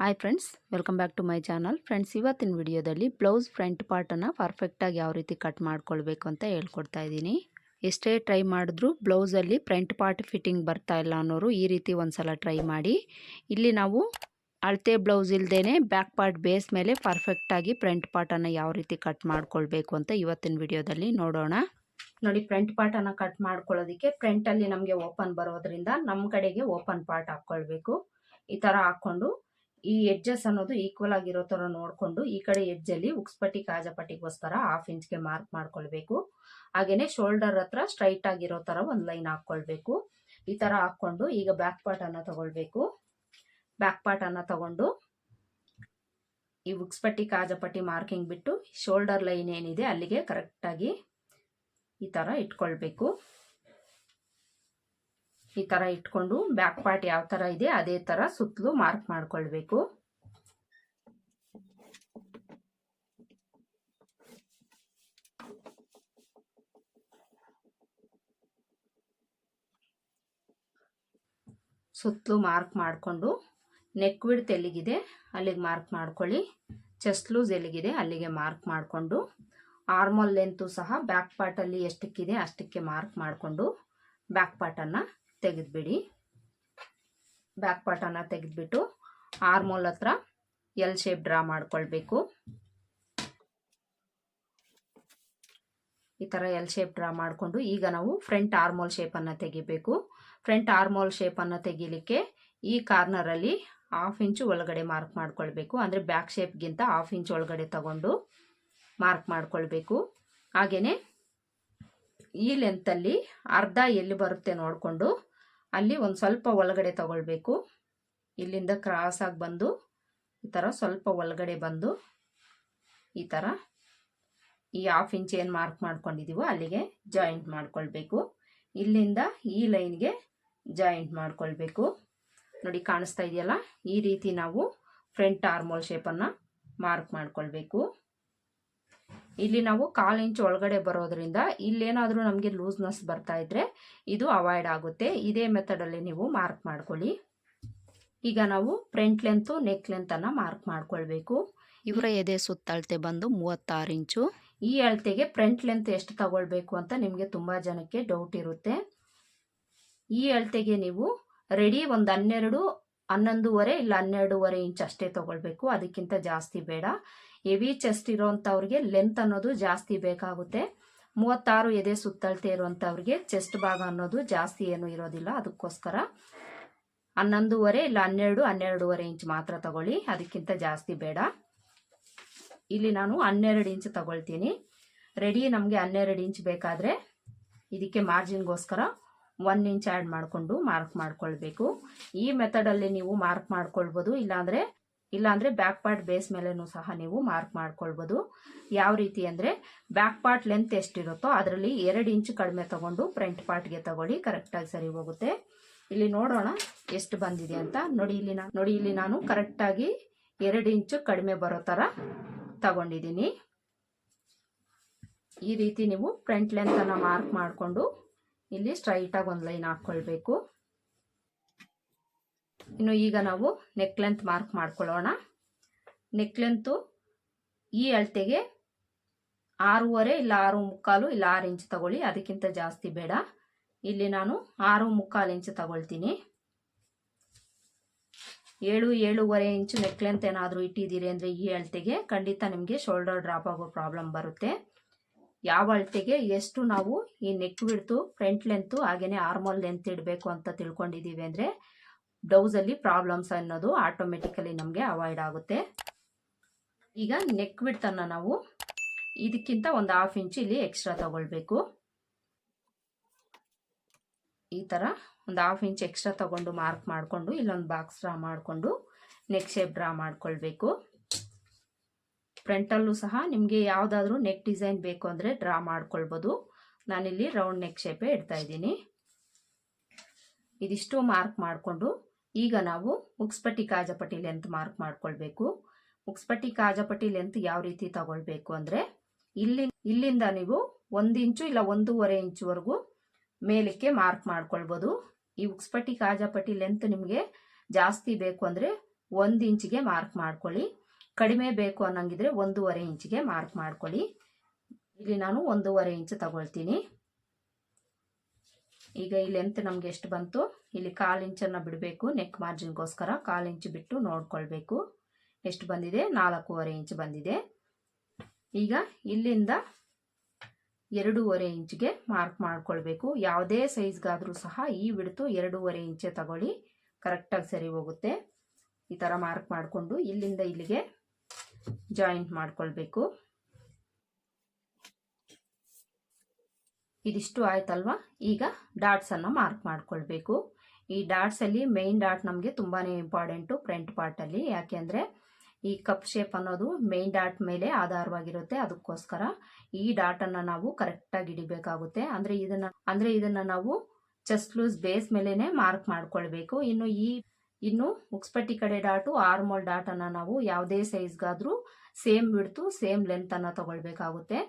Hi friends welcome back to my channel friends ಇವತ್ತಿನ ವಿಡಿಯೋದಲ್ಲಿ blouse front ಪಾರ್ಟನ್ನು ಪರ್ಫೆಕ್ಟಾಗಿ ಯಾವ ರೀತಿ ಕಟ್ ಮಾಡ್ಕೊಳ್ಬೇಕು ಅಂತ ಹೇಳ್ಕೊಡ್ತಾ ಇದ್ದೀನಿ. ಎಷ್ಟೇ ಟ್ರೈ ಮಾಡಿದ್ರೂ ಬ್ಲೌಸಲ್ಲಿ ಫ್ರಂಟ್ ಪಾರ್ಟ್ ಫಿಟ್ಟಿಂಗ್ ಬರ್ತಾ ಇಲ್ಲ ಅನ್ನೋರು ಈ ರೀತಿ ಒಂದ್ಸಲ ಟ್ರೈ ಮಾಡಿ. ಇಲ್ಲಿ ನಾವು ಅಳತೆ ಬ್ಲೌಸ್ ಇಲ್ಲದೇ ಬ್ಯಾಕ್ ಪಾರ್ಟ್ ಬೇಸ್ ಮೇಲೆ ಪರ್ಫೆಕ್ಟಾಗಿ ಫ್ರಂಟ್ ಪಾರ್ಟನ್ನು ಯಾವ ರೀತಿ ಕಟ್ ಮಾಡ್ಕೊಳ್ಬೇಕು ಅಂತ ಇವತ್ತಿನ ವಿಡಿಯೋದಲ್ಲಿ ನೋಡೋಣ. ನೋಡಿ ಫ್ರಂಟ್ ಪಾರ್ಟನ್ನು ಕಟ್ ಮಾಡ್ಕೊಳ್ಳೋದಕ್ಕೆ ಫ್ರಂಟಲ್ಲಿ ನಮಗೆ ಓಪನ್ ಬರೋದ್ರಿಂದ ನಮ್ಮ ಕಡೆಗೆ ಓಪನ್ ಪಾರ್ಟ್ ಹಾಕ್ಕೊಳ್ಬೇಕು. ಈ ಥರ ಹಾಕ್ಕೊಂಡು ಈ ಎಡ್ಜಸ್ ಅನ್ನೋದು ಈಕ್ವಲ್ ಆಗಿರೋ ಥರ ನೋಡಿಕೊಂಡು ಈ ಕಡೆ ಎಡ್ಜಲ್ಲಿ ಉಕ್ಸ್ಪಟ್ಟಿ ಕಾಜಪಟ್ಟಿಗೋಸ್ಕರ ಹಾಫ್ ಇಂಚ್ಗೆ ಮಾರ್ಕ್ ಮಾಡ್ಕೊಳ್ಬೇಕು. ಹಾಗೆಯೇ ಶೋಲ್ಡರ್ ಹತ್ರ ಸ್ಟ್ರೈಟ್ ಆಗಿರೋ ಥರ ಒಂದು ಲೈನ್ ಹಾಕ್ಕೊಳ್ಬೇಕು. ಈ ಥರ ಹಾಕ್ಕೊಂಡು ಈಗ ಬ್ಯಾಕ್ ಪಾರ್ಟನ್ನು ತಗೊಳ್ಬೇಕು. ಬ್ಯಾಕ್ ಪಾರ್ಟನ್ನು ತಗೊಂಡು ಈ ಉಕ್ಸ್ಪಟ್ಟಿ ಕಾಜಪಟ್ಟಿ ಮಾರ್ಕಿಂಗ್ ಬಿಟ್ಟು ಶೋಲ್ಡರ್ ಲೈನ್ ಏನಿದೆ ಅಲ್ಲಿಗೆ ಕರೆಕ್ಟಾಗಿ ಈ ಥರ ಇಟ್ಕೊಳ್ಬೇಕು. ಈ ಥರ ಇಟ್ಕೊಂಡು ಬ್ಯಾಕ್ ಪಾರ್ಟ್ ಯಾವ ಥರ ಇದೆ ಅದೇ ಥರ ಸುತ್ತಲೂ ಮಾರ್ಕ್ ಮಾಡ್ಕೊಳ್ಬೇಕು. ಸುತ್ತಲೂ ಮಾರ್ಕ್ ಮಾಡಿಕೊಂಡು ನೆಕ್ ವಿಡ್ತ್ ಎಲ್ಲಿಗಿದೆ ಅಲ್ಲಿಗೆ ಮಾರ್ಕ್ ಮಾಡ್ಕೊಳ್ಳಿ. ಚೆಸ್ಟ್ ಲೂಸ್ ಎಲ್ಲಿಗಿದೆ ಅಲ್ಲಿಗೆ ಮಾರ್ಕ್ ಮಾಡಿಕೊಂಡು. ಆರ್ಮಲ್ ಲೆಂತು ಸಹ ಬ್ಯಾಕ್ ಪಾರ್ಟಲ್ಲಿ ಎಷ್ಟಕ್ಕಿದೆ ಅಷ್ಟಕ್ಕೆ ಮಾರ್ಕ್ ಮಾಡಿಕೊಂಡು ಬ್ಯಾಕ್ ಪಾರ್ಟನ್ನು ತೆಗೆದುಬಿಡಿ. ಬ್ಯಾಕ್ ಪಾರ್ಟನ್ನು ತೆಗೆದ್ಬಿಟ್ಟು ಆರ್ಮೋಲ್ ಹತ್ರ ಎಲ್ ಶೇಪ್ ಡ್ರಾ ಮಾಡ್ಕೊಳ್ಬೇಕು. ಈ ಥರ ಎಲ್ ಶೇಪ್ ಡ್ರಾ ಮಾಡಿಕೊಂಡು ಈಗ ನಾವು ಫ್ರಂಟ್ ಆರ್ಮೋಲ್ ಶೇಪನ್ನು ತೆಗಿಬೇಕು. ಫ್ರಂಟ್ ಆರ್ಮೋಲ್ ಶೇಪನ್ನು ತೆಗಿಲಿಕ್ಕೆ ಈ ಕಾರ್ನರಲ್ಲಿ ಹಾಫ್ ಇಂಚು ಒಳಗಡೆ ಮಾರ್ಕ್ ಮಾಡ್ಕೊಳ್ಬೇಕು. ಅಂದರೆ ಬ್ಯಾಕ್ ಶೇಪ್ಗಿಂತ ಹಾಫ್ ಇಂಚ್ ಒಳಗಡೆ ತಗೊಂಡು ಮಾರ್ಕ್ ಮಾಡ್ಕೊಳ್ಬೇಕು. ಹಾಗೆಯೇ ಈ ಲೆಂತಲ್ಲಿ ಅರ್ಧ ಎಲ್ಲಿ ಬರುತ್ತೆ ನೋಡಿಕೊಂಡು ಅಲ್ಲಿ ಒಂದು ಸ್ವಲ್ಪ ಒಳಗಡೆ ತಗೊಳ್ಬೇಕು. ಇಲ್ಲಿಂದ ಕ್ರಾಸಾಗಿ ಬಂದು ಈ ಥರ ಸ್ವಲ್ಪ ಒಳಗಡೆ ಬಂದು ಈ ಥರ ಈ ಹಾಫ್ ಇಂಚ್ ಏನು ಮಾರ್ಕ್ ಮಾಡ್ಕೊಂಡಿದ್ದೀವೋ ಅಲ್ಲಿಗೆ ಜಾಯಿಂಟ್ ಮಾಡ್ಕೊಳ್ಬೇಕು. ಇಲ್ಲಿಂದ ಈ ಲೈನ್ಗೆ ಜಾಯಿಂಟ್ ಮಾಡ್ಕೊಳ್ಬೇಕು. ನೋಡಿ ಕಾಣಿಸ್ತಾ ಇದೆಯಲ್ಲ? ಈ ರೀತಿ ನಾವು ಫ್ರಂಟ್ ಆರ್ಮೋಲ್ ಶೇಪನ್ನು ಮಾರ್ಕ್ ಮಾಡ್ಕೊಳ್ಬೇಕು. ಇಲ್ಲಿ ನಾವು ಕಾಲು ಇಂಚು ಒಳಗಡೆ ಬರೋದ್ರಿಂದ ಇಲ್ಲೇನಾದರೂ ನಮಗೆ ಲೂಸ್ನೆಸ್ ಬರ್ತಾ ಇದ್ರೆ ಇದು ಅವಾಯ್ಡ್ ಆಗುತ್ತೆ. ಇದೇ ಮೆಥಡಲ್ಲಿ ನೀವು ಮಾರ್ಕ್ ಮಾಡ್ಕೊಳ್ಳಿ. ಈಗ ನಾವು ಫ್ರಂಟ್ ಲೆಂತು ನೆಕ್ ಲೆಂತನ್ನು ಮಾರ್ಕ್ ಮಾಡ್ಕೊಳ್ಬೇಕು. ಇವರ ಎದೆ ಸುತ್ತಳತೆ ಬಂದು ಮೂವತ್ತಾರು ಇಂಚು. ಈ ಅಳತೆಗೆ ಫ್ರಂಟ್ ಲೆಂತ್ ಎಷ್ಟು ತಗೊಳ್ಬೇಕು ಅಂತ ನಿಮಗೆ ತುಂಬ ಜನಕ್ಕೆ ಡೌಟ್ ಇರುತ್ತೆ. ಈ ಅಳತೆಗೆ ನೀವು ರೆಡಿ ಒಂದು ಹನ್ನೆರಡು ಹನ್ನೊಂದೂವರೆ ಇಲ್ಲ ಹನ್ನೆರಡೂವರೆ ಇಂಚ್ ಅಷ್ಟೇ ತಗೊಳ್ಬೇಕು. ಅದಕ್ಕಿಂತ ಜಾಸ್ತಿ ಬೇಡ. ಹೆವಿ ಚೆಸ್ಟ್ ಇರೋವಂಥವ್ರಿಗೆ ಲೆಂತ್ ಅನ್ನೋದು ಜಾಸ್ತಿ ಬೇಕಾಗುತ್ತೆ. ಮೂವತ್ತಾರು ಎದೆ ಸುತ್ತಳತೆ ಇರುವಂಥವ್ರಿಗೆ ಚೆಸ್ಟ್ ಭಾಗ ಅನ್ನೋದು ಜಾಸ್ತಿ ಏನು ಇರೋದಿಲ್ಲ. ಅದಕ್ಕೋಸ್ಕರ ಹನ್ನೊಂದೂವರೆ ಇಲ್ಲ ಹನ್ನೆರಡು, ಹನ್ನೆರಡೂವರೆ ಇಂಚ್ ಮಾತ್ರ ತಗೊಳ್ಳಿ. ಅದಕ್ಕಿಂತ ಜಾಸ್ತಿ ಬೇಡ. ಇಲ್ಲಿ ನಾನು ಹನ್ನೆರಡು ಇಂಚ್ ತಗೊಳ್ತೀನಿ. ರೆಡಿ ನಮಗೆ ಹನ್ನೆರಡು ಇಂಚ್ ಬೇಕಾದರೆ ಇದಕ್ಕೆ ಮಾರ್ಜಿನ್ಗೋಸ್ಕರ ಒನ್ ಇಂಚ್ ಆ್ಯಡ್ ಮಾಡಿಕೊಂಡು ಮಾರ್ಕ್ ಮಾಡ್ಕೊಳ್ಬೇಕು. ಈ ಮೆಥಡಲ್ಲಿ ನೀವು ಮಾರ್ಕ್ ಮಾಡ್ಕೊಳ್ಬೋದು. ಇಲ್ಲಾಂದರೆ ಇಲ್ಲಾಂದರೆ ಬ್ಯಾಕ್ ಪಾರ್ಟ್ ಬೇಸ್ ಮೇಲೆನೂ ಸಹ ನೀವು ಮಾರ್ಕ್ ಮಾಡ್ಕೊಳ್ಬೋದು. ಯಾವ ರೀತಿ ಅಂದರೆ ಬ್ಯಾಕ್ ಪಾರ್ಟ್ ಲೆಂತ್ ಎಷ್ಟಿರುತ್ತೋ ಅದರಲ್ಲಿ ಎರಡು ಇಂಚು ಕಡಿಮೆ ತಗೊಂಡು ಫ್ರಂಟ್ ಪಾರ್ಟ್ಗೆ ತಗೊಳ್ಳಿ ಕರೆಕ್ಟಾಗಿ ಸರಿ ಹೋಗುತ್ತೆ. ಇಲ್ಲಿ ನೋಡೋಣ ಎಷ್ಟು ಬಂದಿದೆ ಅಂತ. ನೋಡಿ ಇಲ್ಲಿ ನಾನು ನೋಡಿ ಇಲ್ಲಿ ನಾನು ಕರೆಕ್ಟಾಗಿ ಎರಡು ಇಂಚು ಕಡಿಮೆ ಬರೋ ಥರ ತಗೊಂಡಿದ್ದೀನಿ. ಈ ರೀತಿ ನೀವು ಫ್ರಂಟ್ ಲೆಂತನ್ನು ಮಾರ್ಕ್ ಮಾಡಿಕೊಂಡು ಇಲ್ಲಿ ಸ್ಟ್ರೈಟಾಗಿ ಒಂದು ಲೈನ್ ಹಾಕ್ಕೊಳ್ಬೇಕು ಇನ್ನು ಈಗ ನಾವು ನೆಕ್ ಲೆಂತ್ ಮಾರ್ಕ್ ಮಾಡ್ಕೊಳ್ಳೋಣ. ನೆಕ್ ಲೆಂತು ಈ ಅಳತೆಗೆ ಆರೂವರೆ ಇಲ್ಲ ಆರು ಮುಕ್ಕಾಲು ಇಲ್ಲ ಆರು ಇಂಚ್ ತಗೊಳ್ಳಿ, ಅದಕ್ಕಿಂತ ಜಾಸ್ತಿ ಬೇಡ. ಇಲ್ಲಿ ನಾನು ಆರು ಮುಕ್ಕಾಲು ಇಂಚ್ ತಗೊಳ್ತೀನಿ. ಏಳು, ಏಳುವರೆ ಇಂಚು ನೆಕ್ ಲೆಂತ್ ಏನಾದರೂ ಇಟ್ಟಿದ್ದೀರಿ ಅಂದರೆ ಈ ಅಳತೆಗೆ ಖಂಡಿತ ನಿಮಗೆ ಶೋಲ್ಡರ್ ಡ್ರಾಪ್ ಆಗೋ ಪ್ರಾಬ್ಲಮ್ ಬರುತ್ತೆ. ಯಾವ ಅಳತೆಗೆ ಎಷ್ಟು ನಾವು ಈ ನೆಕ್ ಬಿಡ್ತು ಫ್ರಂಟ್ ಲೆಂತು ಹಾಗೆಯೇ ಆರ್ಮೋಲ್ ಲೆಂತ್ ಇಡಬೇಕು ಅಂತ ತಿಳ್ಕೊಂಡಿದ್ದೀವಿ ಅಂದರೆ ಬ್ಲೌಸಲ್ಲಿ ಪ್ರಾಬ್ಲಮ್ಸ್ ಅನ್ನೋದು ಆಟೋಮೆಟಿಕಲಿ ನಮಗೆ ಅವಾಯ್ಡ್ ಆಗುತ್ತೆ. ಈಗ ನೆಕ್ ಬಿಡ್ತನ್ನು ನಾವು ಇದಕ್ಕಿಂತ ಒಂದು ಹಾಫ್ ಇಂಚ್ ಇಲ್ಲಿ ಎಕ್ಸ್ಟ್ರಾ ತಗೊಳ್ಬೇಕು. ಈ ಥರ ಒಂದು ಹಾಫ್ ಇಂಚ್ ಎಕ್ಸ್ಟ್ರಾ ತಗೊಂಡು ಮಾರ್ಕ್ ಮಾಡಿಕೊಂಡು ಇಲ್ಲೊಂದು ಬಾಕ್ಸ್ ಡ್ರಾ ಮಾಡಿಕೊಂಡು ನೆಕ್ ಶೇಪ್ ಡ್ರಾ ಮಾಡ್ಕೊಳ್ಬೇಕು. ಫ್ರಂಟಲ್ಲೂ ಸಹ ನಿಮಗೆ ಯಾವುದಾದ್ರೂ ನೆಕ್ ಡಿಸೈನ್ ಬೇಕು ಅಂದರೆ ಡ್ರಾ ಮಾಡ್ಕೊಳ್ಬೋದು. ನಾನಿಲ್ಲಿ ರೌಂಡ್ ನೆಕ್ ಶೇಪೇ ಇಡ್ತಾ ಇದ್ದೀನಿ. ಇದಿಷ್ಟು ಮಾರ್ಕ್ ಮಾಡಿಕೊಂಡು ಈಗ ನಾವು ಮುಕ್ಸ್ಪಟ್ಟಿ ಕಾಜಪಟ್ಟಿ ಲೆಂತ್ ಮಾರ್ಕ್ ಮಾಡ್ಕೊಳ್ಬೇಕು. ಮುಕ್ಸ್ಪಟ್ಟಿ ಕಾಜಪಟ್ಟಿ ಲೆಂತ್ ಯಾವ ರೀತಿ ತಗೊಳ್ಬೇಕು ಅಂದರೆ ಇಲ್ಲಿ ಇಲ್ಲಿಂದ ನೀವು ಒಂದು ಇಂಚು ಇಲ್ಲ ಒಂದೂವರೆ ಇಂಚುವರೆಗೂ ಮೇಲಕ್ಕೆ ಮಾರ್ಕ್ ಮಾಡ್ಕೊಳ್ಬೋದು. ಈ ಉಕ್ಸ್ಪಟ್ಟಿ ಕಾಜಪಟ್ಟಿ ಲೆಂತ್ ನಿಮಗೆ ಜಾಸ್ತಿ ಬೇಕು ಅಂದರೆ ಒಂದು ಇಂಚಿಗೆ ಮಾರ್ಕ್ ಮಾಡ್ಕೊಳ್ಳಿ. ಕಡಿಮೆ ಬೇಕು ಅನ್ನಂಗಿದ್ರೆ ಒಂದೂವರೆ ಇಂಚಿಗೆ ಮಾರ್ಕ್ ಮಾಡ್ಕೊಳ್ಳಿ. ಇಲ್ಲಿ ನಾನು ಒಂದೂವರೆ ಇಂಚು ತಗೊಳ್ತೀನಿ. ಈಗ ಈ ಲೆಂತ್ ನಮ್ಗೆ ಎಷ್ಟು ಬಂತು? ಇಲ್ಲಿ ಕಾಲು ಇಂಚನ್ನು ಬಿಡಬೇಕು ನೆಕ್ ಮಾರ್ಜಿನ್ಗೋಸ್ಕರ ಕಾಲು ಇಂಚು ಬಿಟ್ಟು ನೋಡ್ಕೊಳ್ಬೇಕು. ಎಷ್ಟು ಬಂದಿದೆ? ನಾಲ್ಕೂವರೆ ಇಂಚು ಬಂದಿದೆ. ಈಗ ಇಲ್ಲಿಂದ ಎರಡೂವರೆ ಇಂಚಿಗೆ ಮಾರ್ಕ್ ಮಾಡ್ಕೊಳ್ಬೇಕು. ಯಾವುದೇ ಸೈಜ್ಗಾದರೂ ಸಹ ಈ ಬಿಡ್ತು ಎರಡೂವರೆ ಇಂಚೆ ತಗೊಳ್ಳಿ. ಕರೆಕ್ಟಾಗಿ ಸರಿ ಹೋಗುತ್ತೆ. ಈ ಥರ ಮಾರ್ಕ್ ಮಾಡಿಕೊಂಡು ಇಲ್ಲಿಂದ ಇಲ್ಲಿಗೆ ಜಾಯಿಂಟ್ ಮಾಡ್ಕೊಳ್ಬೇಕು. ಇದಿಷ್ಟು ಆಯ್ತಲ್ವಾ? ಈಗ ಡಾಟ್ಸನ್ನು ಮಾರ್ಕ್ ಮಾಡ್ಕೊಳ್ಬೇಕು. ಈ ಡಾಟ್ಸಲ್ಲಿ ಮೇನ್ ಡಾಟ್ ನಮಗೆ ತುಂಬಾ ಇಂಪಾರ್ಟೆಂಟು ಫ್ರಂಟ್ ಪಾರ್ಟಲ್ಲಿ ಯಾಕೆಂದರೆ ಈ ಕಪ್ ಶೇಪ್ ಅನ್ನೋದು ಮೇನ್ ಡಾಟ್ ಮೇಲೆ ಆಧಾರವಾಗಿರುತ್ತೆ. ಅದಕ್ಕೋಸ್ಕರ ಈ ಡಾಟನ್ನು ನಾವು ಕರೆಕ್ಟಾಗಿ ಹಿಡಿಬೇಕಾಗುತ್ತೆ. ಅಂದರೆ ಇದನ್ನು ಅಂದರೆ ಇದನ್ನು ನಾವು ಚೆಸ್ಟ್ ಲೂಸ್ ಬೇಸ್ ಮೇಲೇ ಮಾರ್ಕ್ ಮಾಡ್ಕೊಳ್ಬೇಕು. ಇನ್ನು ಈ ಇನ್ನು ಮುಕ್ಸ್ಪಟ್ಟಿ ಕಡೆ ಡಾಟು ಆರ್ಮೋಲ್ ಡಾಟನ್ನು ನಾವು ಯಾವುದೇ ಸೈಜ್ಗಾದರೂ ಸೇಮ್ ಬಿಡ್ತು ಸೇಮ್ ಲೆಂತನ್ನು ತಗೊಳ್ಬೇಕಾಗುತ್ತೆ.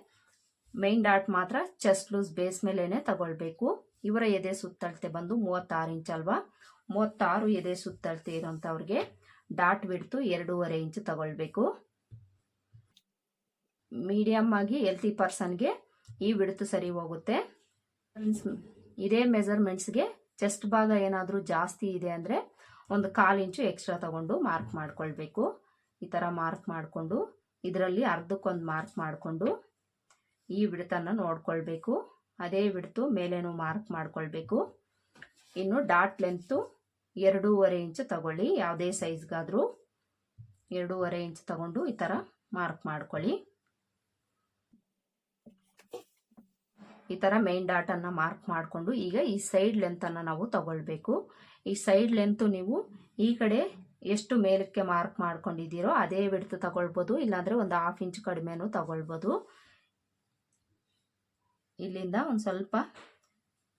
ಮೈನ್ ಡಾಟ್ ಮಾತ್ರ ಚೆಸ್ಟ್ ಲೂಸ್ ಬೇಸ್ ಮೇಲೇ ತಗೊಳ್ಬೇಕು. ಇವರ ಎದೆ ಸುತ್ತಳತೆ ಬಂದು ಮೂವತ್ತಾರು ಇಂಚ್ ಅಲ್ವಾ? ಮೂವತ್ತಾರು ಎದೆ ಸುತ್ತಳತೆ ಇರೋಂಥವ್ರಿಗೆ ಡಾಟ್ ಬಿಡ್ತು ಎರಡೂವರೆ ಇಂಚ್ ತಗೊಳ್ಬೇಕು. ಮೀಡಿಯಮ್ ಆಗಿ ಎಲ್ತಿ ಪರ್ಸನ್ಗೆ ಈ ಬಿಡ್ತು ಸರಿ ಹೋಗುತ್ತೆ. ಇದೇ ಮೆಜರ್ಮೆಂಟ್ಸ್ಗೆ ಚೆಸ್ಟ್ ಭಾಗ ಏನಾದರೂ ಜಾಸ್ತಿ ಇದೆ ಅಂದರೆ ಒಂದು ಕಾಲು ಇಂಚು ಎಕ್ಸ್ಟ್ರಾ ತಗೊಂಡು ಮಾರ್ಕ್ ಮಾಡ್ಕೊಳ್ಬೇಕು. ಈ ಥರ ಮಾರ್ಕ್ ಮಾಡಿಕೊಂಡು, ಇದರಲ್ಲಿ ಅರ್ಧಕ್ಕೊಂದು ಮಾರ್ಕ್ ಮಾಡಿಕೊಂಡು ಈ ಬಿಡ್ತನ್ನು ನೋಡ್ಕೊಳ್ಬೇಕು. ಅದೇ ಬಿಡ್ತು ಮೇಲೇನು ಮಾರ್ಕ್ ಮಾಡ್ಕೊಳ್ಬೇಕು. ಇನ್ನು ಡಾಟ್ ಲೆಂತು ಎರಡೂವರೆ ಇಂಚು ತಗೊಳ್ಳಿ, ಯಾವುದೇ ಸೈಜ್ಗಾದರೂ. ಎರಡೂವರೆ ಇಂಚ್ ತಗೊಂಡು ಈ ಥರ ಮಾರ್ಕ್ ಮಾಡ್ಕೊಳ್ಳಿ. ಈ ಥರ ಮೈನ್ ಡಾಟನ್ನು ಮಾರ್ಕ್ ಮಾಡಿಕೊಂಡು ಈಗ ಈ ಸೈಡ್ ಲೆಂತನ್ನು ನಾವು ತಗೊಳ್ಬೇಕು. ಈ ಸೈಡ್ ಲೆಂತು ನೀವು ಈ ಕಡೆ ಎಷ್ಟು ಮೇಲಕ್ಕೆ ಮಾರ್ಕ್ ಮಾಡ್ಕೊಂಡಿದ್ದೀರೋ ಅದೇ ಬಿಡ್ತು ತಗೊಳ್ಬೋದು. ಇಲ್ಲಾಂದರೆ ಒಂದು ಹಾಫ್ ಇಂಚ್ ಕಡಿಮೆನೂ ತಗೊಳ್ಬೋದು. ಇಲ್ಲಿಂದ ಒಂದು ಸ್ವಲ್ಪ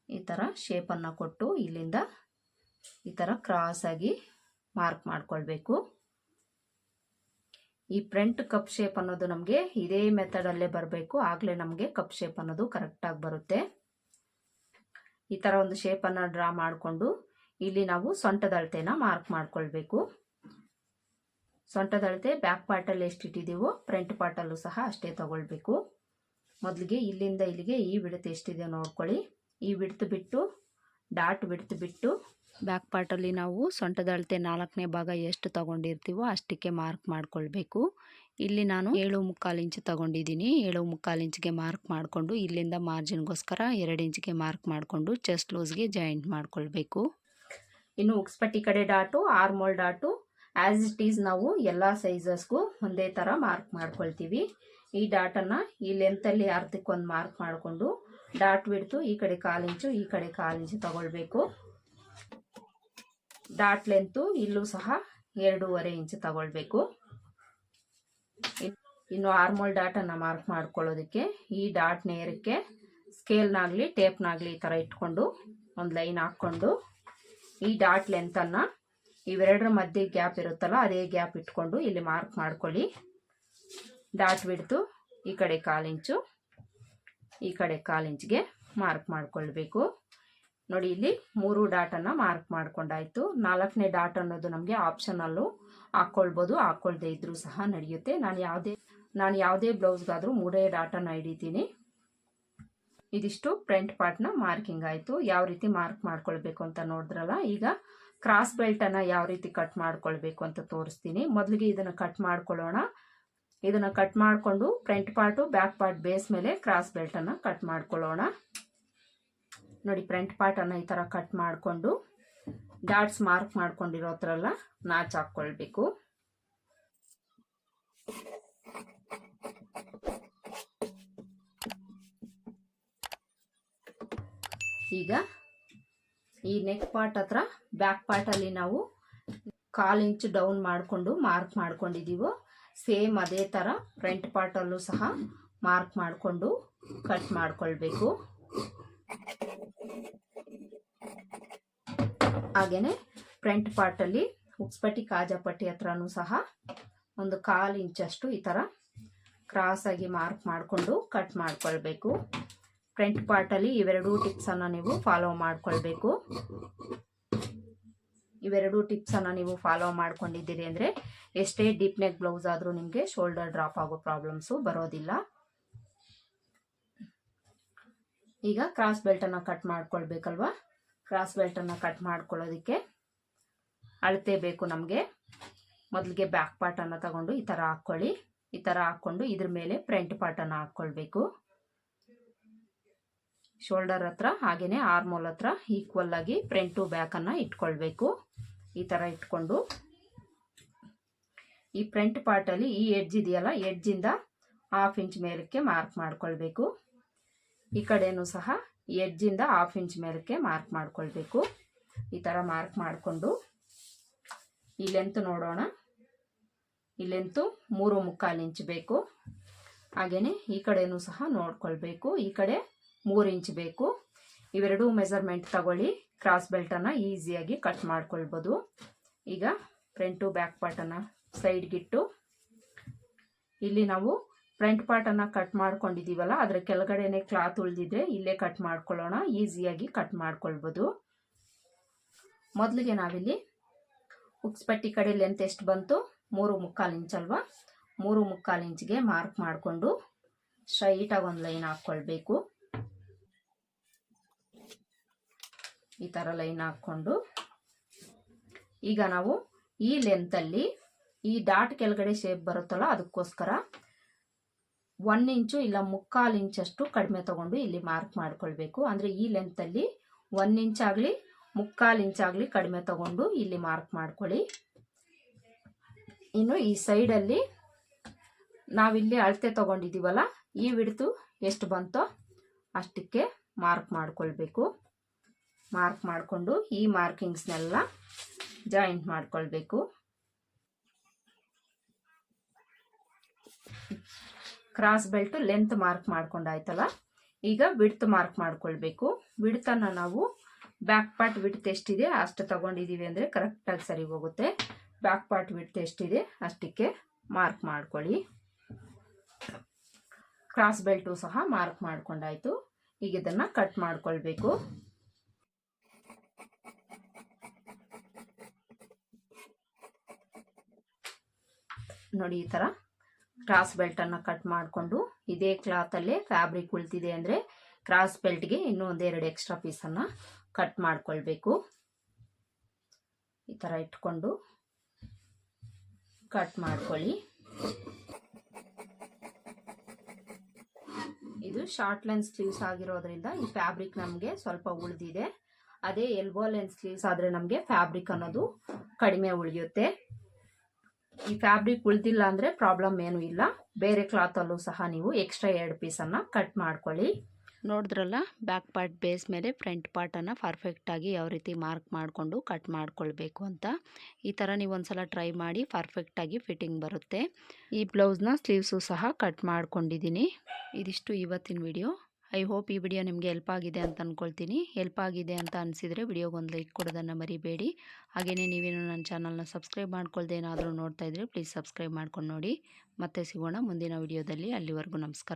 ಈ ಥರ ಶೇಪನ್ನು ಕೊಟ್ಟು ಇಲ್ಲಿಂದ ಈ ಥರ ಕ್ರಾಸಾಗಿ ಮಾರ್ಕ್ ಮಾಡ್ಕೊಳ್ಬೇಕು. ಈ ಫ್ರಂಟ್ ಕಪ್ ಶೇಪ್ ಅನ್ನೋದು ನಮಗೆ ಇದೇ ಮೆಥಡಲ್ಲೇ ಬರಬೇಕು. ಆಗಲೇ ನಮಗೆ ಕಪ್ ಶೇಪ್ ಅನ್ನೋದು ಕರೆಕ್ಟಾಗಿ ಬರುತ್ತೆ. ಈ ಥರ ಒಂದು ಶೇಪನ್ನು ಡ್ರಾ ಮಾಡಿಕೊಂಡು ಇಲ್ಲಿ ನಾವು ಸೊಂಟದ ಅಳತೆನ ಮಾರ್ಕ್ ಮಾಡ್ಕೊಳ್ಬೇಕು. ಸೊಂಟದ ಅಳತೆ ಬ್ಯಾಕ್ ಪಾರ್ಟಲ್ಲಿ ಎಷ್ಟು ಇಟ್ಟಿದ್ದೀವೋ ಫ್ರಂಟ್ ಪಾರ್ಟಲ್ಲೂ ಸಹ ಅಷ್ಟೇ ತಗೊಳ್ಬೇಕು. ಮೊದಲಿಗೆ ಇಲ್ಲಿಂದ ಇಲ್ಲಿಗೆ ಈ ಬಿಡ್ತು ಎಷ್ಟಿದೆ ನೋಡ್ಕೊಳ್ಳಿ. ಈ ಬಿಡ್ತು ಬಿಟ್ಟು ಡಾಟ್ ಬಿಡ್ತು ಬಿಟ್ಟು ಬ್ಯಾಕ್ ಪಾರ್ಟಲ್ಲಿ ನಾವು ಸೊಂಟದ ಅಳತೆ ನಾಲ್ಕನೇ ಭಾಗ ಎಷ್ಟು ತಗೊಂಡಿರ್ತೀವೋ ಅಷ್ಟಕ್ಕೆ ಮಾರ್ಕ್ ಮಾಡ್ಕೊಳ್ಬೇಕು. ಇಲ್ಲಿ ನಾನು ಏಳು ಮುಕ್ಕಾಲು ಇಂಚು ತಗೊಂಡಿದ್ದೀನಿ. ಏಳು ಮುಕ್ಕಾಲು ಇಂಚಿಗೆ ಮಾರ್ಕ್ ಮಾಡಿಕೊಂಡು ಇಲ್ಲಿಂದ ಮಾರ್ಜಿನ್ಗೋಸ್ಕರ ಎರಡು ಇಂಚಿಗೆ ಮಾರ್ಕ್ ಮಾಡಿಕೊಂಡು ಚೆಸ್ಟ್ ಲೂಸ್ಗೆ ಜಾಯಿಂಟ್ ಮಾಡ್ಕೊಳ್ಬೇಕು. ಇನ್ನು ಉಕ್ಸ್ಪಟ್ಟಿ ಕಡೆ dot armhole dot as it is ನಾವು ಎಲ್ಲ ಸೈಜಸ್ಗೂ ಒಂದೇ ಥರ ಮಾರ್ಕ್ ಮಾಡ್ಕೊಳ್ತೀವಿ. ಈ ಡಾಟನ್ನು ಈ ಲೆಂತಲ್ಲಿ ಅರ್ಧಕ್ಕೊಂದು ಮಾರ್ಕ್ ಮಾಡಿಕೊಂಡು ಡಾಟ್ ಬಿಡ್ತು. ಈ ಕಡೆ ಕಾಲು ಇಂಚು, ಈ ಕಡೆ ಕಾಲು ಇಂಚು ತಗೊಳ್ಬೇಕು. ಡಾಟ್ ಲೆಂತು ಇಲ್ಲೂ ಸಹ ಎರಡೂವರೆ ಇಂಚು ತಗೊಳ್ಬೇಕು. ಇನ್ನು ಆರ್ಮೋಲ್ ಡಾಟನ್ನು ಮಾರ್ಕ್ ಮಾಡ್ಕೊಳ್ಳೋದಕ್ಕೆ ಈ ಡಾಟ್ ನೇರಕ್ಕೆ ಸ್ಕೇಲ್ನಾಗಲಿ, ಟೇಪ್ನಾಗಲಿ ಈ ಥರ ಇಟ್ಕೊಂಡು ಒಂದು ಲೈನ್ ಹಾಕ್ಕೊಂಡು ಈ ಡಾಟ್ ಲೆಂತನ್ನು ಇವೆರಡರ ಮಧ್ಯೆ ಗ್ಯಾಪ್ ಇರುತ್ತಲ್ಲ, ಅದೇ ಗ್ಯಾಪ್ ಇಟ್ಕೊಂಡು ಇಲ್ಲಿ ಮಾರ್ಕ್ ಮಾಡ್ಕೊಳ್ಳಿ. ಡಾಟ್ ಬಿಡ್ತು. ಈ ಕಡೆ ಕಾಲಿಂಚು ಈ ಕಡೆ ಕಾಲಿಂಚ್ಗೆ ಮಾರ್ಕ್ ಮಾಡ್ಕೊಳ್ಬೇಕು. ನೋಡಿ, ಇಲ್ಲಿ ಮೂರು ಡಾಟನ್ನು ಮಾರ್ಕ್ ಮಾಡ್ಕೊಂಡಾಯ್ತು. ನಾಲ್ಕನೇ ಡಾಟ್ ಅನ್ನೋದು ನಮಗೆ ಆಪ್ಷನಲ್ಲು ಹಾಕ್ಕೊಳ್ಬೋದು ಹಾಕ್ಕೊಳ್ದೇ ಇದ್ರೂ ಸಹ ನಡೆಯುತ್ತೆ. ನಾನು ಯಾವುದೇ ನಾನು ಯಾವುದೇ ಬ್ಲೌಸ್ಗಾದರೂ ಮೂರೇ ಡಾಟನ್ನು ಹಿಡಿತೀನಿ. ಇದಿಷ್ಟು ಫ್ರಂಟ್ ಪಾರ್ಟ್ನ ಮಾರ್ಕಿಂಗ್ ಆಯಿತು. ಯಾವ ರೀತಿ ಮಾರ್ಕ್ ಮಾಡ್ಕೊಳ್ಬೇಕು ಅಂತ ನೋಡಿದ್ರಲ್ಲ, ಈಗ ಕ್ರಾಸ್ ಬೆಲ್ಟನ್ನು ಯಾವ ರೀತಿ ಕಟ್ ಮಾಡ್ಕೊಳ್ಬೇಕು ಅಂತ ತೋರಿಸ್ತೀನಿ. ಮೊದಲಿಗೆ ಇದನ್ನು ಕಟ್ ಮಾಡ್ಕೊಳ್ಳೋಣ. ಇದನ್ನು ಕಟ್ ಮಾಡಿಕೊಂಡು front part back part base ಮೇಲೆ ಕ್ರಾಸ್ ಬೆಲ್ಟನ್ನು ಕಟ್ ಮಾಡ್ಕೊಳ್ಳೋಣ. ನೋಡಿ ಫ್ರಂಟ್ ಪಾರ್ಟನ್ನು ಈ ಥರ ಕಟ್ ಮಾಡಿಕೊಂಡು ಡಾಟ್ಸ್ ಮಾರ್ಕ್ ಮಾಡ್ಕೊಂಡಿರೋ ಹತ್ರ ಎಲ್ಲ ನಾಚ್ ಹಾಕ್ಕೊಳ್ಬೇಕು. ಈಗ ಈ ನೆಕ್ ಪಾರ್ಟ್ ಹತ್ರ ಬ್ಯಾಕ್ ಪಾರ್ಟಲ್ಲಿ ನಾವು ಕಾಲು ಇಂಚ್ ಡೌನ್ ಮಾಡಿಕೊಂಡು ಮಾರ್ಕ್ ಮಾಡ್ಕೊಂಡಿದ್ದೀವೋ ಸೇಮ್ ಅದೇ ಥರ ಫ್ರಂಟ್ ಪಾರ್ಟಲ್ಲೂ ಸಹ ಮಾರ್ಕ್ ಮಾಡಿಕೊಂಡು ಕಟ್ ಮಾಡಿಕೊಳ್ಬೇಕು. ಹಾಗೆಯೇ ಫ್ರಂಟ್ ಪಾರ್ಟಲ್ಲಿ ಉಕ್ಸ್ಪಟ್ಟಿ ಕಾಜಾಪಟ್ಟಿ ಹತ್ರನೂ ಸಹ ಒಂದು ಕಾಲು ಇಂಚಷ್ಟು ಈ ಥರ ಕ್ರಾಸಾಗಿ ಮಾರ್ಕ್ ಮಾಡಿಕೊಂಡು ಕಟ್ ಮಾಡಿಕೊಳ್ಬೇಕು. ಫ್ರಂಟ್ ಪಾರ್ಟಲ್ಲಿ ಇವೆರಡೂ ಟಿಪ್ಸನ್ನು ನೀವು ಫಾಲೋ ಮಾಡ್ಕೊಳ್ಬೇಕು. ಇವೆರಡು ಟಿಪ್ಸನ್ನು ನೀವು ಫಾಲೋ ಮಾಡ್ಕೊಂಡಿದ್ದೀರಿ ಅಂದರೆ ಎಷ್ಟೇ ಡೀಪ್ ನೆಕ್ ಬ್ಲೌಸ್ ಆದರೂ ನಿಮಗೆ ಶೋಲ್ಡರ್ ಡ್ರಾಪ್ ಆಗೋ ಪ್ರಾಬ್ಲಮ್ಸು ಬರೋದಿಲ್ಲ. ಈಗ ಕ್ರಾಸ್ ಬೆಲ್ಟನ್ನು ಕಟ್ ಮಾಡ್ಕೊಳ್ಬೇಕಲ್ವಾ? ಕ್ರಾಸ್ ಬೆಲ್ಟನ್ನು ಕಟ್ ಮಾಡ್ಕೊಳ್ಳೋದಕ್ಕೆ ಅಳತೆ ಬೇಕು ನಮಗೆ. ಮೊದಲಿಗೆ ಬ್ಯಾಕ್ ಪಾರ್ಟನ್ನು ತಗೊಂಡು ಈ ಥರ ಹಾಕ್ಕೊಳ್ಳಿ. ಈ ಥರ ಹಾಕ್ಕೊಂಡು ಇದ್ರ ಮೇಲೆ ಫ್ರಂಟ್ ಪಾರ್ಟನ್ನು ಹಾಕ್ಕೊಳ್ಬೇಕು. ಶೋಲ್ಡರ್ ಹತ್ರ ಹಾಗೆಯೇ ಆರ್ಮೋಲ್ ಹತ್ರ ಈಕ್ವಲ್ ಆಗಿ ಫ್ರಂಟು ಬ್ಯಾಕನ್ನು ಇಟ್ಕೊಳ್ಬೇಕು. ಈ ಥರ ಇಟ್ಕೊಂಡು. ಈ ಫ್ರಂಟ್ ಪಾರ್ಟಲ್ಲಿ ಈ ಎಡ್ಜ್ ಇದೆಯಲ್ಲ ಎಡ್ಜಿಂದ ಹಾಫ್ ಇಂಚ್ ಮೇಲಕ್ಕೆ ಮಾರ್ಕ್ ಮಾಡ್ಕೊಳ್ಬೇಕು. ಈ ಕಡೆಯೂ ಸಹ ಎಡ್ಜಿಂದ ಹಾಫ್ ಇಂಚ್ ಮೇಲಕ್ಕೆ ಮಾರ್ಕ್ ಮಾಡ್ಕೊಳ್ಬೇಕು. ಈ ಥರ ಮಾರ್ಕ್ ಮಾಡಿಕೊಂಡು. ಈ ಲೆಂತ್ ನೋಡೋಣ. ಈ ಲೆಂತು ಮೂರು ಮುಕ್ಕಾಲು ಇಂಚ್ ಬೇಕು. ಹಾಗೆಯೇ ಈ ಕಡೆಯೂ ಸಹ ನೋಡ್ಕೊಳ್ಬೇಕು. ಈ ಕಡೆ ಮೂರು ಇಂಚ್ ಬೇಕು. ಇವೆರಡೂ ಮೆಸರ್ಮೆಂಟ್ ತಗೊಳ್ಳಿ. ಕ್ರಾಸ್ ಬೆಲ್ಟನ್ನು ಈಸಿಯಾಗಿ ಕಟ್ ಮಾಡ್ಕೊಳ್ಬೋದು. ಈಗ ಫ್ರಂಟು ಬ್ಯಾಕ್ ಪಾರ್ಟನ್ನು ಸೈಡ್ಗಿಟ್ಟು ಇಲ್ಲಿ ನಾವು ಫ್ರಂಟ್ ಪಾರ್ಟನ್ನು ಕಟ್ ಮಾಡ್ಕೊಂಡಿದ್ದೀವಲ್ಲ ಅದರ ಕೆಳಗಡೆನೆ ಕ್ಲಾತ್ ಉಳಿದಿದ್ರೆ ಇಲ್ಲೇ ಕಟ್ ಮಾಡ್ಕೊಳ್ಳೋಣ. ಈಸಿಯಾಗಿ ಕಟ್ ಮಾಡ್ಕೊಳ್ಬೋದು. ಮೊದಲಿಗೆ ನಾವಿಲ್ಲಿ ಉಕ್ಸ್ಪಟ್ಟಿ ಕಡೆ ಲೆಂತ್ ಎಷ್ಟು ಬಂತು? ಮೂರು ಮುಕ್ಕಾಲು ಇಂಚ್ ಅಲ್ವಾ? ಮೂರು ಮುಕ್ಕಾಲು ಇಂಚ್ಗೆ ಮಾರ್ಕ್ ಮಾಡಿಕೊಂಡು ಸ್ಟ್ರೈಟಾಗಿ ಒಂದು ಲೈನ್ ಹಾಕ್ಕೊಳ್ಬೇಕು. ಈ ಥರ ಲೈನ್ ಹಾಕ್ಕೊಂಡು ಈಗ ನಾವು ಈ ಲೆಂತಲ್ಲಿ ಈ ಡಾಟ್ ಕೆಳಗಡೆ ಶೇಪ್ ಬರುತ್ತಲ್ಲ ಅದಕ್ಕೋಸ್ಕರ ಒನ್ ಇಂಚು ಇಲ್ಲ ಮುಕ್ಕಾಲು ಇಂಚಷ್ಟು ಕಡಿಮೆ ತಗೊಂಡು ಇಲ್ಲಿ ಮಾರ್ಕ್ ಮಾಡ್ಕೊಳ್ಬೇಕು. ಅಂದರೆ ಈ ಲೆಂತಲ್ಲಿ ಒನ್ ಇಂಚ್ ಆಗಲಿ ಮುಕ್ಕಾಲು ಇಂಚಾಗಲಿ ಕಡಿಮೆ ತಗೊಂಡು ಇಲ್ಲಿ ಮಾರ್ಕ್ ಮಾಡ್ಕೊಳ್ಳಿ. ಇನ್ನು ಈ ಸೈಡಲ್ಲಿ ನಾವಿಲ್ಲಿ ಅಳತೆ ತಗೊಂಡಿದ್ದೀವಲ್ಲ ಈ ವಿಡ್ತು ಎಷ್ಟು ಬಂತೋ ಅಷ್ಟಕ್ಕೆ ಮಾರ್ಕ್ ಮಾಡ್ಕೊಳ್ಬೇಕು. ಮಾರ್ಕ್ ಮಾಡಿಕೊಂಡು ಈ ಮಾರ್ಕಿಂಗ್ಸ್ನೆಲ್ಲ ಜಾಯಿಂಟ್ ಮಾಡಿಕೊಳ್ಬೇಕು. ಕ್ರಾಸ್ ಬೆಲ್ಟು ಲೆಂತ್ ಮಾರ್ಕ್ ಮಾಡ್ಕೊಂಡಾಯ್ತಲ್ಲ? ಈಗ ವಿಡ್ತ್ ಮಾರ್ಕ್ ಮಾಡ್ಕೊಳ್ಬೇಕು. ವಿಡ್ತನ್ನು ನಾವು ಬ್ಯಾಕ್ ಪಾರ್ಟ್ ವಿಡ್ತ್ ಎಷ್ಟಿದೆ ಅಷ್ಟು ತಗೊಂಡಿದ್ದೀವಿ ಅಂದರೆ ಕರೆಕ್ಟಾಗಿ ಸರಿ ಹೋಗುತ್ತೆ. ಬ್ಯಾಕ್ ಪಾರ್ಟ್ ವಿಡ್ತ್ ಎಷ್ಟಿದೆ ಅಷ್ಟಕ್ಕೆ ಮಾರ್ಕ್ ಮಾಡ್ಕೊಳ್ಳಿ. ಕ್ರಾಸ್ ಬೆಲ್ಟು ಸಹ ಮಾರ್ಕ್ ಮಾಡ್ಕೊಂಡಾಯ್ತು. ಈಗ ಇದನ್ನು ಕಟ್ ಮಾಡ್ಕೊಳ್ಬೇಕು. ನೋಡಿ ಈ ಥರ ಕ್ರಾಸ್ ಬೆಲ್ಟನ್ನು ಕಟ್ ಮಾಡಿಕೊಂಡು ಇದೇ ಕ್ಲಾತಲ್ಲೇ ಫ್ಯಾಬ್ರಿಕ್ ಉಳ್ತಿದೆ ಅಂದರೆ ಕ್ರಾಸ್ ಬೆಲ್ಟ್ಗೆ ಇನ್ನೂ ಒಂದೆರಡು ಎಕ್ಸ್ಟ್ರಾ ಪೀಸನ್ನು ಕಟ್ ಮಾಡಿಕೊಳ್ಬೇಕು. ಈ ಥರ ಇಟ್ಕೊಂಡು ಕಟ್ ಮಾಡ್ಕೊಳ್ಳಿ. ಇದು ಶಾರ್ಟ್ ಲೆನ್ಸ್ ಸ್ಲೀವ್ಸ್ ಆಗಿರೋದ್ರಿಂದ ಈ ಫ್ಯಾಬ್ರಿಕ್ ನಮಗೆ ಸ್ವಲ್ಪ ಉಳಿದಿದೆ. ಅದೇ ಎಲ್ಬೋ ಲೆನ್ಸ್ ಸ್ಲೀವ್ಸ್ ಆದರೆ ನಮಗೆ ಫ್ಯಾಬ್ರಿಕ್ ಅನ್ನೋದು ಕಡಿಮೆ ಉಳಿಯುತ್ತೆ. ಈ ಫ್ಯಾಬ್ರಿಕ್ ಉಳಿದಿಲ್ಲ ಅಂದರೆ ಪ್ರಾಬ್ಲಮ್ ಏನೂ ಇಲ್ಲ. ಬೇರೆ ಕ್ಲಾತಲ್ಲೂ ಸಹ ನೀವು ಎಕ್ಸ್ಟ್ರಾ ಎರಡು ಪೀಸನ್ನು ಕಟ್ ಮಾಡ್ಕೊಳ್ಳಿ. ನೋಡಿದ್ರಲ್ಲ ಬ್ಯಾಕ್ ಪಾರ್ಟ್ ಬೇಸ್ ಮೇಲೆ ಫ್ರಂಟ್ ಪಾರ್ಟನ್ನು ಪರ್ಫೆಕ್ಟಾಗಿ ಯಾವ ರೀತಿ ಮಾರ್ಕ್ ಮಾಡಿಕೊಂಡು ಕಟ್ ಮಾಡ್ಕೊಳ್ಬೇಕು ಅಂತ. ಈ ಥರ ನೀವು ಒಂದ್ಸಲ ಟ್ರೈ ಮಾಡಿ ಪರ್ಫೆಕ್ಟಾಗಿ ಫಿಟ್ಟಿಂಗ್ ಬರುತ್ತೆ. ಈ ಬ್ಲೌಸ್ನ ಸ್ಲೀವ್ಸು ಸಹ ಕಟ್ ಮಾಡ್ಕೊಂಡಿದ್ದೀನಿ. ಇದಿಷ್ಟು ಇವತ್ತಿನ ವಿಡಿಯೋ ಐ ಹೋಪ್ ಈ ವಿಡಿಯೋ ನಿಮಗೆ ಹೆಲ್ಪ್ ಆಗಿದೆ ಅಂತ ಅಂದ್ಕೊಳ್ತೀನಿ ಹೆಲ್ಪ್ ಆಗಿದೆ ಅಂತ ಅನಿಸಿದರೆ ವಿಡಿಯೋಗೊಂದು ಲೈಕ್ ಕೊಡೋದನ್ನು ಮರಿಬೇಡಿ. ಹಾಗೆಯೇ ನೀವೇನು ನನ್ನ ಚಾನಲ್ನ ಸಬ್ಸ್ಕ್ರೈಬ್ ಮಾಡ್ಕೊಳ್ದೆ ಏನಾದರೂ ನೋಡ್ತಾ ಇದ್ದರೆ ಪ್ಲೀಸ್ ಸಬ್ಸ್ಕ್ರೈಬ್ ಮಾಡ್ಕೊಂಡು ನೋಡಿ. ಮತ್ತೆ ಸಿಗೋಣ ಮುಂದಿನ ವಿಡಿಯೋದಲ್ಲಿ. ಅಲ್ಲಿವರೆಗೂ ನಮಸ್ಕಾರ.